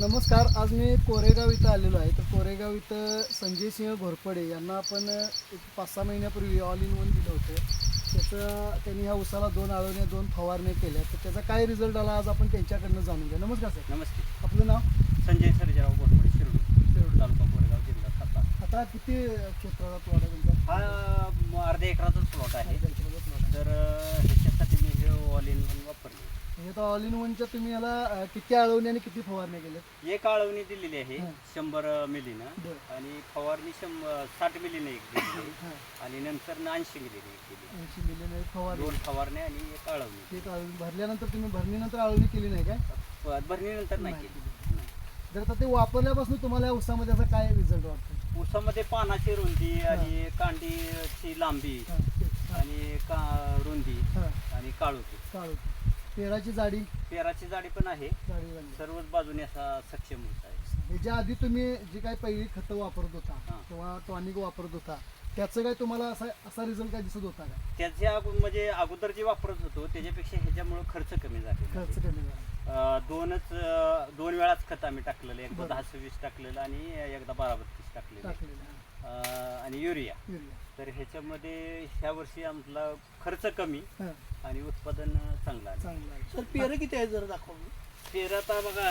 नमस्कार आज मी कोरेगाव इथं आलेलो आहे. तर कोरेगाव इथं संजय सिंह घोरपडे यांना आपण एक पाच सहा महिन्यापूर्वी ऑल इन वन दिलं होतं. त्याचं त्यांनी ह्या उसाला दोन आळवण्या दोन फवारण्या केल्या. तर त्याचा काय रिझल्ट आला आज आपण त्यांच्याकडनं जाणून घ्या नमस्कार सर. नमस्ते. आपलं नाव? संजय सर्जेराव गोडपडे शिरोड शेवटी. तालुका कोरेगाव जिल्हा आता किती क्षेत्राचा प्लॉट आहे तुमचा? हा अर्ध्या एकराचाच प्लॉट आहे. तर ह्याच्यासाठी मी हे ऑल हे तर ऑल इन वनच्या तुम्ही याला अं, किती आळवण्या आणि किती फवारण्या केल्या एक आळवणी दिलेली आहे हा. शंभर मिलीनं. बरं. आणि फवारणी शंभर साठ मिलीनं एक दिलेली आहे. हां. आणि नंतर ऐंशी मिलीनं एक दिली ऐंशी मिलियन फवारणी. दोन फवारण्या आणि एक आळवणी. ते आळवणी. भरल्यानंतर तुम्ही भरणीनंतर आळवणी केली नाही काय? प- भरणीनंतर नाही नाही केली. नाही. जर आता ते वापरल्यापासून तुम्हाला या उसामध्ये असा काय रिझल्ट वाटतो? ऊसामध्ये पानाची रुंदी आणि कांडीची लांबी हां, ते, हां, आणि का रुंदी हां, आणि काळोखी. काळू पेराची जाडी? पेराची जाडी पण आहे. जाडी. सर्वच बाजूने असा सक्षम होत आहे. ह्याच्या आधी तुम्ही जी काही पहिली खतं वापरत होता हां. किंवा टॉनिक वापरत होता त्याचं काय तुम्हाला असा असा रिझल्ट काय दिसत होता का? त्याच्या अगो- म्हणजे अगोदर जे वापरत होतो त्याच्यापेक्षा ह्याच्यामुळे खर्च कमी खर्च झाले कमी झाला. दोनच अं, दोन वेळाच खत आम्ही टाकलेलं एकदा बरं. दहा सव्वीस टाकलेलं आणि एकदा बारा बत्तीस टाकलेलं टाकलेला अं, आणि युरिया. युरिया. तर ह्याच्यामध्ये ह्या वर्षी आमचा खर्च कमी हां, आणि उत्पादन चांगलं चांगला सर पेरं किती आहे जर दाखवा पेर आता बघा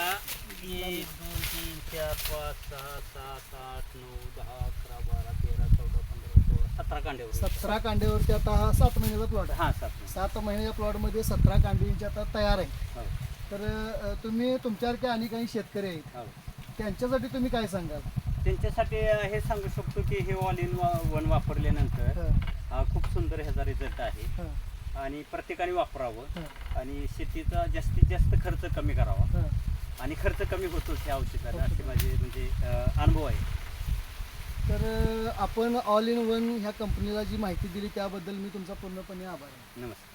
एक दोन तीन चार पाच सहा सात आठ नऊ दहा अकरा बारा तेरा चौदा पंधरा सोळा सतरा कांड्यावर सतरा कांड्यावरती आता हा सात महिन्याचा प्लॉट आहे. हा सात सात महिन्याच्या प्लॉटमध्ये सतरा कांडींची आता तयार आहे. हो. तर अं, तुम्ही तुमच्यासारखे आणि काही शेतकरी आहेत हो. त्यांच्यासाठी तुम्ही काय सांगाल? त्यांच्यासाठी हे सांगू शकतो की हे ऑल इन वन वापरल्यानंतर हां, खूप सुंदर ह्याचा रिझल्ट आहे. हां, आणि प्रत्येकाने वापरावं. आणि शेतीचा जास्तीत जास्त खर्च कमी करावा. आणि खर्च कमी होतोच ह्या औषधाला असे माझे म्हणजे अनुभव आहे. तर आपण ऑल इन वन ह्या कंपनीला जी माहिती दिली त्याबद्दल मी तुमचा पूर्णपणे आभार आहे. नमस्कार.